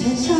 진짜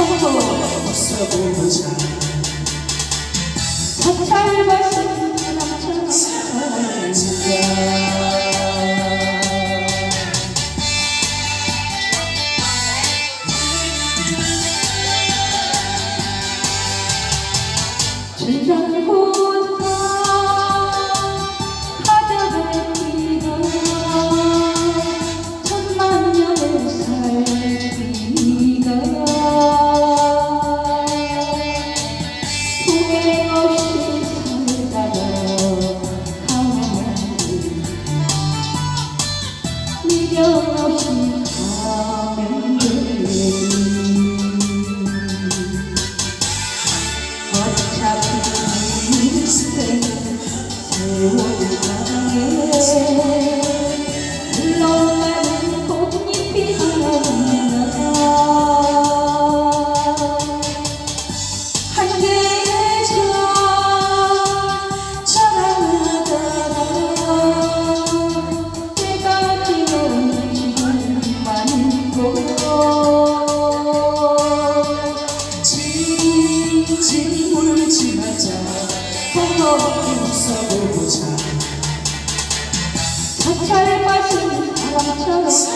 어서 보자 사랑을 마시는 남자 사랑을 진정을 보 你我的快乐 웃어보자 사찰 마신 사찰 마신